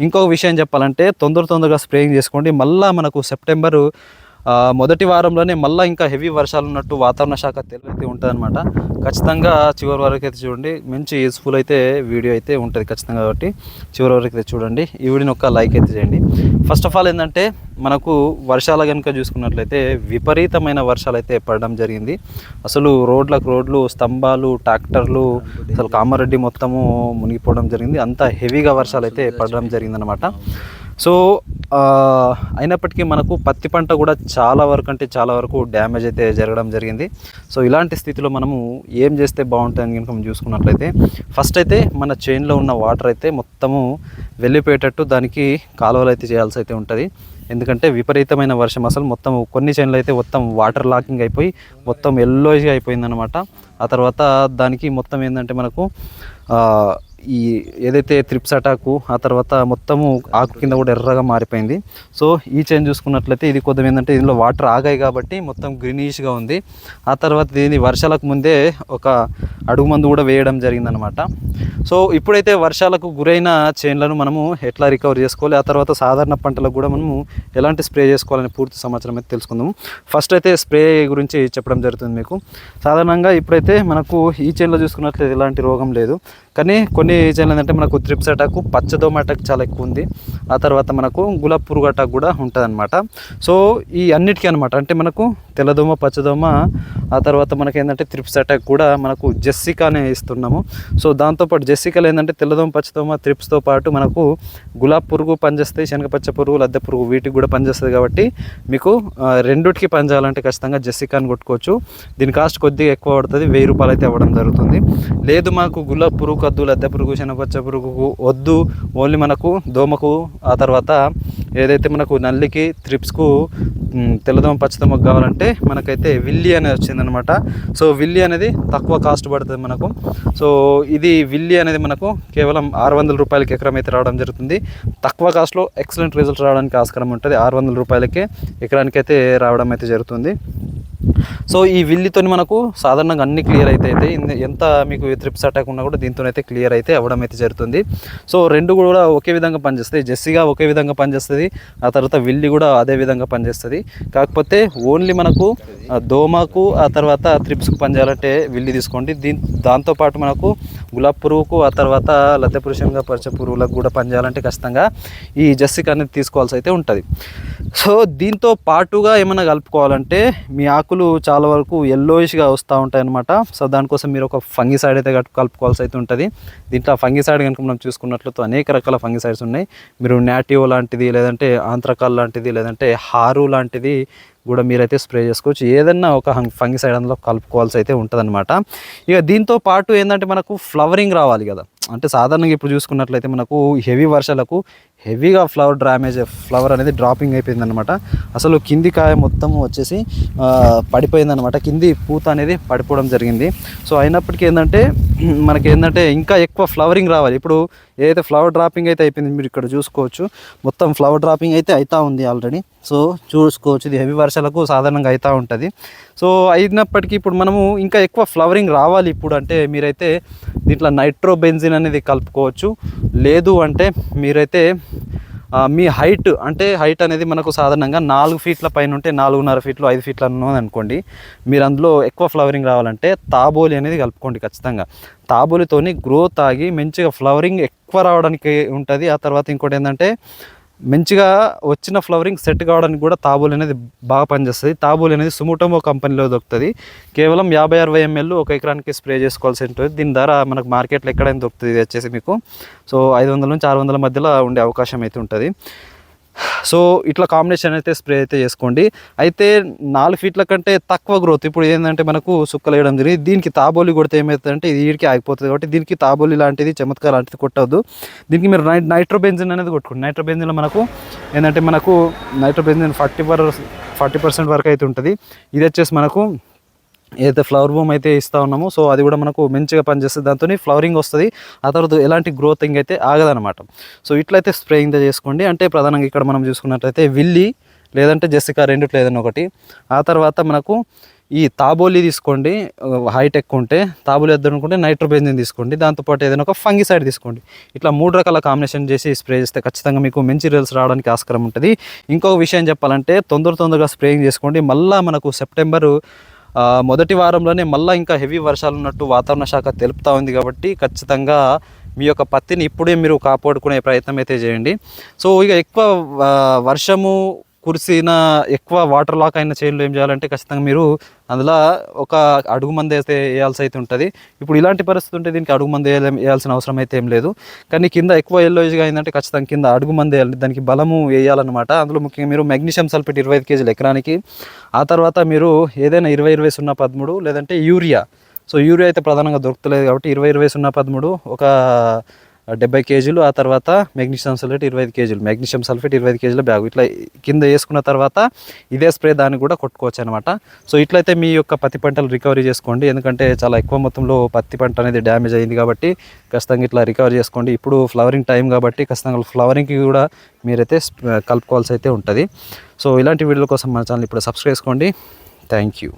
ఇంకొక విషయం చెప్పాలంటే తొందర తొందరగా స్ప్రేయింగ్ చేసుకోండి. మళ్ళీ మనకు సెప్టెంబరు మొదటి వారంలోనే మళ్ళీ ఇంకా హెవీ వర్షాలు ఉన్నట్టు వాతావరణ శాఖ తెలియైతే ఉంటుందన్నమాట. ఖచ్చితంగా చివరి వరకు అయితే చూడండి మంచి యూస్ఫుల్ అయితే వీడియో అయితే ఉంటుంది ఖచ్చితంగా కాబట్టి చివరి వరకు అయితే చూడండి. ఈ వీడియోని ఒక లైక్ అయితే చేయండి. ఫస్ట్ ఆఫ్ ఆల్ ఏంటంటే మనకు వర్షాలు కనుక చూసుకున్నట్లయితే విపరీతమైన వర్షాలు అయితే పడడం జరిగింది. అసలు రోడ్లకు రోడ్లు స్తంభాలు ట్రాక్టర్లు అసలు కామారెడ్డి మొత్తము మునిగిపోవడం జరిగింది. అంత హెవీగా వర్షాలు అయితే పడడం జరిగిందనమాట సో అయినప్పటికీ మనకు పత్తి పంట కూడా చాలా వరకు అంటే చాలా వరకు డ్యామేజ్ అయితే జరగడం జరిగింది. సో ఇలాంటి స్థితిలో మనము ఏం చేస్తే బాగుంటుంది కనుక మనం చూసుకున్నట్లయితే ఫస్ట్ అయితే మన చైన్లో ఉన్న వాటర్ అయితే మొత్తము వెళ్ళిపోయేటట్టు దానికి కాలువలు అయితే చేయాల్సి అయితే ఉంటుంది. ఎందుకంటే విపరీతమైన వర్షం అసలు మొత్తం కొన్ని చైన్లు అయితే మొత్తం వాటర్ లాకింగ్ అయిపోయి మొత్తం ఎల్లోజ్గా అయిపోయిందనమాట ఆ తర్వాత దానికి మొత్తం ఏంటంటే మనకు ఈ ఏదైతే త్రిప్స్ అటాకు ఆ తర్వాత మొత్తము ఆకు కింద కూడా ఎర్రగా మారిపోయింది. సో ఈ చైన్ చూసుకున్నట్లయితే ఇది కొద్దిగా ఏంటంటే ఇందులో వాటర్ ఆగాయి కాబట్టి మొత్తం గ్రీనిష్గా ఉంది. ఆ తర్వాత దీని వర్షాలకు ముందే ఒక అడుగు మందు కూడా వేయడం జరిగిందనమాట సో ఇప్పుడైతే వర్షాలకు గురైన చేన్లను మనము ఎట్లా రికవర్ చేసుకోవాలి? ఆ తర్వాత సాధారణ పంటలకు కూడా మనము ఎలాంటి స్ప్రే చేసుకోవాలని పూర్తి సమాచారం అయితే తెలుసుకుందాము. ఫస్ట్ అయితే స్ప్రే గురించి చెప్పడం జరుగుతుంది మీకు. సాధారణంగా ఇప్పుడైతే మనకు ఈ చైన్లో చూసుకున్నట్లయితే ఎలాంటి రోగం లేదు. కానీ కొన్ని చైన్లు ఏంటంటే మనకు త్రిప్స్ అటాకు పచ్చదోమ అటాక్ చాలా ఎక్కువ ఉంది. ఆ తర్వాత మనకు గులాబ్ పురుగు అటాక్ కూడా ఉంటుంది అనమాట సో ఈ అన్నిటికీ అనమాట అంటే మనకు తెల్లదోమ పచ్చదోమ ఆ తర్వాత మనకి ఏంటంటే త్రిప్స్ అటాక్ కూడా మనకు జెస్సికానే ఇస్తున్నాము. సో దాంతోపాటు జెస్సికలు ఏంటంటే తెల్లదోమ పచ్చదోమ త్రిప్స్తో పాటు మనకు గులాబ్ పురుగు పనిచేస్తాయి శనగపచ్చ పురుగు లద్దె పురుగు వీటికి కూడా పనిచేస్తుంది కాబట్టి మీకు ఆ, పనిచేయాలంటే ఖచ్చితంగా జెస్సికాని కొట్టుకోవచ్చు. దీని కాస్ట్ కొద్దిగా ఎక్కువ పడుతుంది వెయ్యి రూపాయలు అయితే అవ్వడం జరుగుతుంది. లేదు మాకు గులాబ్ పురుగు కద్దు లద్దె పురుగు శనగపచ్చ పురుగుకు వద్దు ఓన్లీ మనకు దోమకు ఆ తర్వాత ఏదైతే మనకు నల్లికి త్రిప్స్కు తెల్లదోమ పచ్చదోమకు కావాలంటే మనకైతే విల్లి అనేది వచ్చిందనమాట సో విల్లి అనేది తక్కువ కాస్ట్ పడుతుంది మనకు. సో ఇది విల్లి అనేది మనకు కేవలం ఆరు వందల రూపాయలకి ఎకరం అయితే రావడం జరుగుతుంది. తక్కువ కాస్ట్లో ఎక్సలెంట్ రిజల్ట్ రావడానికి ఆస్కారం ఉంటుంది. ఆరు వందల రూపాయలకే ఎకరానికి అయితే రావడం అయితే జరుగుతుంది. సో ఈ విల్లితో మనకు సాధారణంగా అన్ని క్లియర్ అయితే అయితే ఎంత మీకు త్రిప్స్ అటాక్ ఉన్నా కూడా దీంతో అయితే క్లియర్ అయితే అవ్వడం అయితే జరుగుతుంది. సో రెండు కూడా ఒకే విధంగా పనిచేస్తాయి జెస్సీగా ఒకే విధంగా పనిచేస్తుంది. ఆ తర్వాత విల్లి కూడా అదే విధంగా పనిచేస్తుంది. కాకపోతే ఓన్లీ మనకు ఆ, దోమకు ఆ తర్వాత త్రిప్స్కి పనిచేయాలంటే విల్లి తీసుకోండి. దీని దాంతోపాటు మనకు గులాబ్ పురుగుకు ఆ తర్వాత లద్దె పురుషంగా పరిచ పురుగులకు కూడా పనిచేయాలంటే ఖచ్చితంగా ఈ జస్సిక్ అనేది తీసుకోవాల్సి అయితే ఉంటుంది. సో దీంతో పాటుగా ఏమైనా కలుపుకోవాలంటే మీ ఆకులు చాలా వరకు ఎల్లోయిష్గా వస్తూ ఉంటాయి అనమాట సో దానికోసం మీరు ఒక ఫంగిసైడ్ అయితే కలుపుకోవాల్సి అయితే ఉంటుంది. దీంట్లో ఫంగిసైడ్ కనుక మనం చూసుకున్నట్లయితే అనేక రకాల ఫంగిసైడ్స్ ఉన్నాయి. మీరు నాటివో లాంటిది లేదంటే ఆంత్రకాల్ లాంటిది లేదంటే హారు లాంటిది కూడా మీరైతే స్ప్రే చేసుకోవచ్చు. ఏదన్నా ఒక ఫంగిసైడ్ అందులో కలుపుకోవాల్సి అయితే ఉంటుందన్నమాట. ఇక దీంతో పాటు ఏంటంటే మనకు ఫ్లవరింగ్ రావాలి కదా. అంటే సాధారణంగా ఇప్పుడు చూసుకున్నట్లయితే మనకు హెవీ వర్షాలకు హెవీగా ఫ్లవర్ డ్యామేజ్ ఫ్లవర్ అనేది డ్రాపింగ్ అయిపోయింది అనమాట అసలు కింది కాయ మొత్తం వచ్చేసి పడిపోయిందనమాట కింది పూత అనేది పడిపోవడం జరిగింది. సో అయినప్పటికీ ఏంటంటే మనకి ఏంటంటే ఇంకా ఎక్కువ ఫ్లవరింగ్ రావాలి. ఇప్పుడు ఏదైతే ఫ్లవర్ డ్రాపింగ్ అయితే అయిపోయింది మీరు ఇక్కడ చూసుకోవచ్చు. మొత్తం ఫ్లవర్ డ్రాపింగ్ అయితే అవుతా ఉంది ఆల్రెడీ సో చూసుకోవచ్చు. ఇది హెవీ వర్షాలకు సాధారణంగా అవుతూ ఉంటుంది. సో అయినప్పటికీ ఇప్పుడు మనము ఇంకా ఎక్కువ ఫ్లవరింగ్ రావాలి ఇప్పుడు. అంటే మీరైతే దీంట్లో నైట్రోబెంజిన్ అనేది కలుపుకోవచ్చు. లేదు అంటే మీరైతే మీ హైట్ అంటే హైట్ అనేది మనకు సాధారణంగా నాలుగు ఫీట్ల పైన ఉంటే నాలుగున్నర ఫీట్లు ఐదు ఫీట్ల అన్నది అనుకోండి. మీరు అందులో ఎక్కువ ఫ్లవరింగ్ రావాలంటే తాబోలి అనేది కలుపుకోండి ఖచ్చితంగా. తాబోలితోని గ్రోత్ ఆగి మంచిగా ఫ్లవరింగ్ ఎక్కువ రావడానికి ఉంటుంది. ఆ తర్వాత ఇంకోటి ఏంటంటే మంచిగా వచ్చిన ఫ్లవరింగ్ సెట్ కావడానికి కూడా తాబూలు అనేది బాగా పనిచేస్తుంది. తాబూల్ అనేది సుముటమో కంపెనీలో దొరుకుతుంది. కేవలం యాభై అరవై ఎంఎల్ ఒక ఎకరానికి స్ప్రే చేసుకోవాల్సి ఉంటుంది. దీని ధర మనకు మార్కెట్లో ఎక్కడైనా దొరుకుతుంది వచ్చేసి మీకు. సో ఐదు వందల నుంచి ఆరు వందల మధ్యలో ఉండే అవకాశం అయితే ఉంటుంది. సో ఇట్లా కాంబినేషన్ అయితే స్ప్రే అయితే చేసుకోండి. అయితే నాలుగు ఫీట్ల కంటే తక్కువ గ్రోత్ ఇప్పుడు ఏంటంటే మనకు సుక్కలు వేయడం జరిగింది. దీనికి తాబోలి కొడితే ఏమవుతుందంటే ఇది వీడికి ఆగిపోతుంది కాబట్టి దీనికి తాబోలి లాంటిది చమత్కార లాంటిది కొట్టవద్దు. దీనికి మీరు నై నైట్రోబెంజిన్ అనేది కొట్టుకోండి. నైట్రోబెంజిన్లో మనకు ఏంటంటే మనకు nitrobenzene forty per forty percent వరకు అయితే ఉంటుంది. ఇది వచ్చేసి మనకు ఏదైతే ఫ్లవర్ బూమ్ అయితే ఇస్తా ఉన్నామో సో అది కూడా మనకు మంచిగా పనిచేస్తుంది. దాంతో ఫ్లవరింగ్ వస్తుంది. ఆ తర్వాత ఎలాంటి గ్రోతింగ్ అయితే ఆగదనమాట సో ఇట్లయితే స్ప్రేయింగ్ చేసుకోండి. అంటే ప్రధానంగా ఇక్కడ మనం చూసుకున్నట్లయితే విల్లి లేదంటే జెస్సికా రెండిట్లో ఏదైనా ఒకటి. ఆ తర్వాత మనకు ఈ తాబోలి తీసుకోండి. హైట్ ఎక్కువ ఉంటే తాబోలి వద్ద అనుకుంటే నైట్రోబెంజిన్ తీసుకోండి. దాంతోపాటు ఏదైనా ఒక ఫంగిసైడ్ తీసుకోండి. ఇట్లా మూడు రకాల కాంబినేషన్ చేసి స్ప్రే చేస్తే ఖచ్చితంగా మీకు మంచి రిజల్ట్స్ రావడానికి ఆస్కారం ఉంటుంది. ఇంకొక విషయం చెప్పాలంటే తొందర తొందరగా స్ప్రేయింగ్ చేసుకోండి. మళ్ళీ మనకు సెప్టెంబరు మొదటి వారంలోనే మళ్ళీ ఇంకా హెవీ వర్షాలు ఉన్నట్టు వాతావరణ శాఖ తెలుపుతూ ఉంది కాబట్టి ఖచ్చితంగా మీ యొక్క పత్తిని ఇప్పుడే మీరు కాపాడుకునే ప్రయత్నం అయితే చేయండి. సో ఇక ఎక్కువ వర్షము కురిసిన ఎక్కువ వాటర్ లాక్ అయిన చైన్లో ఏం చేయాలంటే ఖచ్చితంగా మీరు అందులో ఒక అడుగు మంది అయితే వేయాల్సి అయితే ఉంటుంది. ఇప్పుడు ఇలాంటి పరిస్థితి ఉంటే దీనికి అడుగు మంది వేయాల్సిన అవసరం అయితే ఏం లేదు. కానీ కింద ఎక్కువ ఎల్లోయిజ్గా అయిందంటే ఖచ్చితంగా కింద అడుగు మంది వేయాలి దానికి బలము వేయాలన్నమాట. అందులో ముఖ్యంగా మీరు మెగ్నీషియం సల్ఫేట్ ఇరవై ఐదు కేజీలు ఎకరానికి. ఆ తర్వాత మీరు ఏదైనా ఇరవై ఇరవై సున్నా పదమూడు లేదంటే యూరియా సో యూరియా అయితే ప్రధానంగా దొరుకుతలేదు కాబట్టి ఇరవై ఇరవై సున్నా పదమూడు ఒక డెబ్బై కేజీలు ఆ తర్వాత మెగ్నీషియం సల్ఫేట్ ఇరవై ఐదు కేజీలు. మెగ్నీషియం సల్ఫేట్ ఇరవై ఐదు కేజీల బ్యాగ్. ఇట్లా కింద వేసుకున్న తర్వాత ఇదే స్ప్రే దాన్ని కూడా కొట్టుకోవచ్చు అనమాట సో ఇట్లయితే మీ యొక్క పత్తి పంటలు రికవరీ చేసుకోండి. ఎందుకంటే చాలా ఎక్కువ మొత్తంలో పత్తి పంట అనేది డ్యామేజ్ అయింది కాబట్టి ఖచ్చితంగా ఇట్లా రికవరీ చేసుకోండి. ఇప్పుడు ఫ్లవరింగ్ టైం కాబట్టి ఖచ్చితంగా ఫ్లవరింగ్కి కూడా మీరైతే కలుపుకోవాల్సి అయితే ఉంటుంది. సో ఇలాంటి వీడియోల కోసం మన ఛానల్ ఇప్పుడు సబ్స్క్రైబ్ చేసుకోండి. Thank you.